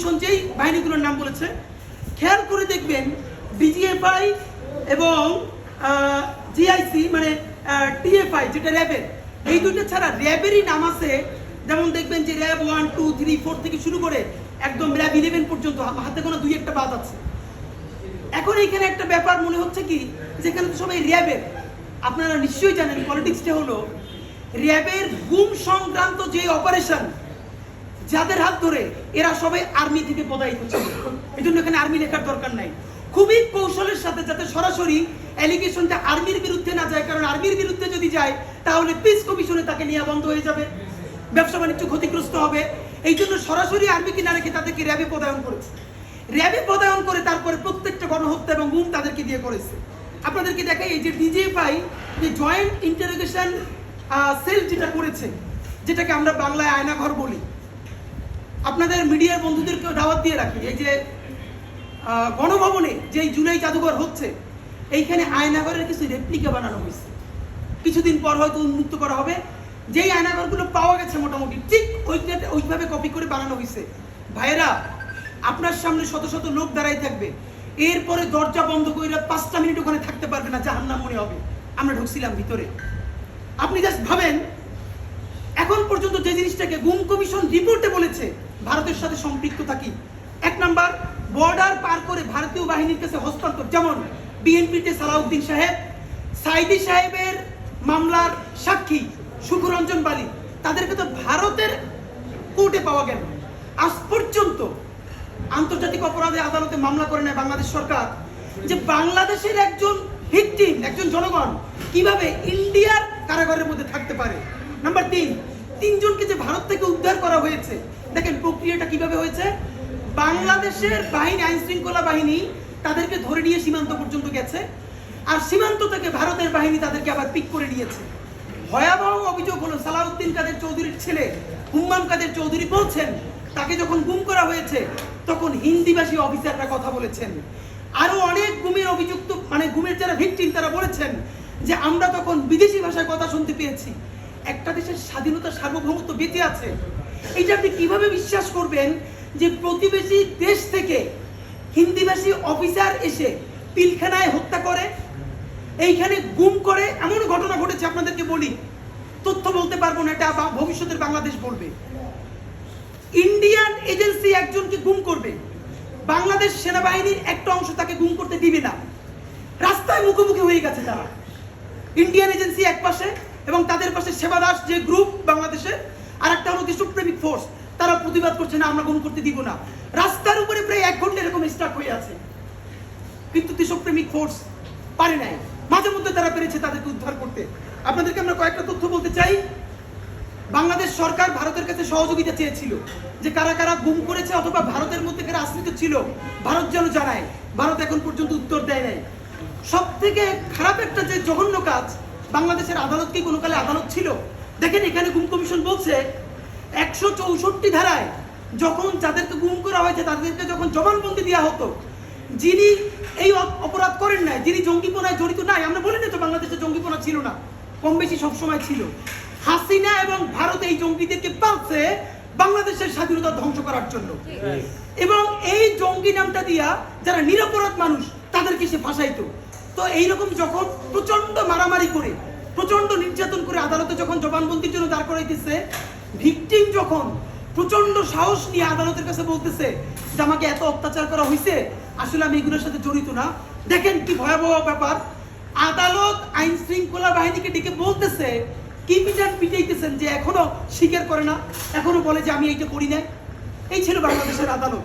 Commission যেই বাহিনীগুলোর নাম বলেছে, খেয়াল করে দেখবেন ডিজিএফআই এবং জিআইসি মানে টিএফআই যেটা র্যাবের এই দুটো ছাড়া র্যাবেরই নাম আছে। যেমন দেখবেন যে RAB one, two, three, four থেকে শুরু করে একদম র্যাব ইলেভেন পর্যন্ত হাতে কোনো দুই একটা বাদ আছে। এখন এইখানে একটা ব্যাপার মনে হচ্ছে কি, যেখানে তো সবাই র্যাবের আপনারা নিশ্চয়ই জানেন, পলিটিক্সটা হলো, র্যাবের গুম সংক্রান্ত যে অপারেশন যাদের হাত ধরে এরা সবাই আর্মি থেকে পদায়িত ছিল। এই জন্য এখানে আর্মি লেখার দরকার নাই। খুবই কৌশলের সাথে যাতে সরাসরি অ্যালিগেশনটা আর্মির বিরুদ্ধে না যায়, কারণ আর্মির বিরুদ্ধে যদি যায়, তাহলে পিস কমিশনে তাকে নিয়ে বন্ধ হয়ে যাবে। ব্যবসা বাণিজ্য ক্ষতিগ্রস্ত হবে। এই জন্য সরাসরি আর্মিকে না রেখে তাদেরকে র্যাবে পদায়ন করেছে। র্যাবে পদায়ন করে তারপরে প্রত্যেকটা গণহত্যা এবং গুম তাদেরকে দিয়ে করেছে। আপনাদেরকে দেখাই, এই যে ডিজিএফআই যে জয়েন্ট ইন্টারোগেশন সেল যেটা করেছে, যেটাকে আমরা বাংলায় আয়নাঘর বলি। আপনাদের মিডিয়ার বন্ধুদেরকে দাওয়াত দিয়ে রাখি। এই যে গণভবনে যেই জুলাই জাদুঘর হচ্ছে, এইখানে আয়নাঘরের কিছু রেপ্লিকা বানানো হয়েছে। কিছুদিন পর হয়তো উন্মুক্ত করা হবে। যেই আয়নাঘরগুলো পাওয়া গেছে মোটামুটি, ঠিক ওইটা, ওইভাবে কপি করে বানানো হয়েছে। ভাইয়েরা, আপনার সামনে শত শত লোক দাঁড়াই থাকবে। এরপরে দরজা বন্ধ করে পাঁচটা মিনিট ওখানে থাকতে পারবে না জাহান্নাম মনে হবে। আমরা ঢুকছিলাম ভিতরে। আপনি জাস্ট ভাবেন এখন পর্যন্ত যে জিনিসটাকে গুম কমিশন রিপোর্টে বলেছে, ভারতের সাথে সম্পৃক্ত থাকি এক নাম্বার, বর্ডার পার করে ভারতীয় বাহিনীর কাছে হস্তান্তর, যেমন বিএনপিতে সালাউদ্দিন সাহেব, সাইদি সাহেবের মামলার সাক্ষী সুখরঞ্জন বালি। তাদেরকে তো ভারতের কোর্টে পাওয়া গেল। আজ পর্যন্ত আন্তর্জাতিক অপরাধে আদালতে মামলা করে নেয় বাংলাদেশ সরকার, যে বাংলাদেশের একজন ভিকটিম একজন জনগণ কীভাবে ইন্ডিয়ার কারাগারের মধ্যে থাকতে পারে? নাম্বার তিন তিনজনকে যে ভারত থেকে উদ্ধার করা হয়েছে, দেখেন প্রক্রিয়াটা কীভাবে হয়েছে? বাংলাদেশের বাহিনী আইন শৃঙ্খলা বাহিনী তাদেরকে ধরে নিয়ে সীমান্ত পর্যন্ত গেছে, আর সীমান্ত থেকে ভারতের বাহিনী তাদেরকে আবার পিক করে নিয়েছে। ভয়াবহ অভিযোগ হলো, সালাউদ্দিন কাদের চৌধুরীর ছেলে হুম্মাম কাদের চৌধুরী বলছেন, তাকে যখন গুম করা হয়েছে, তখন হিন্দিভাষী অফিসাররা কথা বলেছেন। আরও অনেক গুমের অভিযুক্ত মানে গুমের যারা ভিকটিম তারা বলেছেন যে আমরা তখন বিদেশি ভাষায় কথা শুনতে পেয়েছি। একটা দেশের স্বাধীনতা সার্বভৌমত্ব বেঁচে আছে। এটা আপনি কীভাবে বিশ্বাস করবেন যে প্রতিবেশী দেশ থেকে হিন্দিভাষী অফিসার এসে পিলখানায় হত্যা করে, এইখানে গুম করে, এমন ঘটনা ঘটেছে আপনাদেরকে বলি। তথ্য বলতে পারব না, এটা ভবিষ্যতের বাংলাদেশ বলবে। ইন্ডিয়ান এজেন্সি একজনকে গুম করবে। বাংলাদেশ সেনাবাহিনীর একটা অংশ তাকে গুম করতে দিবে না। রাস্তায় মুখোমুখি হয়ে গেছে তারা। ইন্ডিয়ান এজেন্সি এক পাশে এবং তাদের পাশে সেবা দাস যে গ্রুপ বাংলাদেশে আর একটা হলো দেশপ্রেমিক ফোর্স তারা প্রতিবাদ করছে না, আমরা গুম করতে দিব না। রাস্তার উপরে প্রায় এক ঘণ্টা এরকম স্টার্ট হয়ে আছে। কিন্তু দেশপ্রেমিক ফোর্স পারে নাই। মাঝে মধ্যে তারা পেরেছে তাদেরকে উদ্ধার করতে। আপনাদেরকে আমরা কয়েকটা তথ্য বলতে চাই। বাংলাদেশ সরকার ভারতের কাছে সহযোগিতা চেয়েছিল যে কারা কারা গুম করেছে অথবা ভারতের মধ্যে কারা আশ্রিত ছিল, ভারত যেন জানায়। ভারত এখন পর্যন্ত উত্তর দেয় নাই। সব থেকে খারাপ একটা যে জঘন্য কাজ বাংলাদেশের আদালত কি কোনো কালে আদালত ছিল? দেখেন এখানে গুম কমিশন বলছে, একশো চৌষট্টি ধারায় যখন যাদেরকে গুম করা হয়েছে, তাদেরকে যখন জবানবন্দি দেওয়া হতো, যিনি এই অপরাধ করেন নাই, যিনি জঙ্গিপনায় জড়িত নাই, আমরা বলি না তো বাংলাদেশে জঙ্গিপনা ছিল না কম বেশি সবসময় ছিল। হাসিনা এবং ভারত এই জঙ্গিদেরকে পালছে বাংলাদেশের স্বাধীনতা ধ্বংস করার জন্য। এবং এই জঙ্গি নামটা দিয়া যারা নিরপরাধ মানুষ, তাদেরকে সে ফাঁসাইতো। তো এইরকম যখন প্রচণ্ড করে প্রচণ্ড নির্যাতন করে আদালতে যখন জবানবন্দির জন্য দাঁড় করাইতেছে ভিকটিম যখন প্রচণ্ড সাহস নিয়ে আদালতের কাছে বলতেছে যে আমাকে এত অত্যাচার করা হয়েছে আসলে আমি এগুলোর সাথে জড়িত না। দেখেন কি ভয়াবহ ব্যাপার। আদালত আইন শৃঙ্খলা বাহিনীকে ডেকে বলতেছে, কি পিটান পিটাইতেছেন যে এখনও স্বীকার করে না? এখনও বলে যে আমি এইটা করি না এই ছিল বাংলাদেশের আদালত।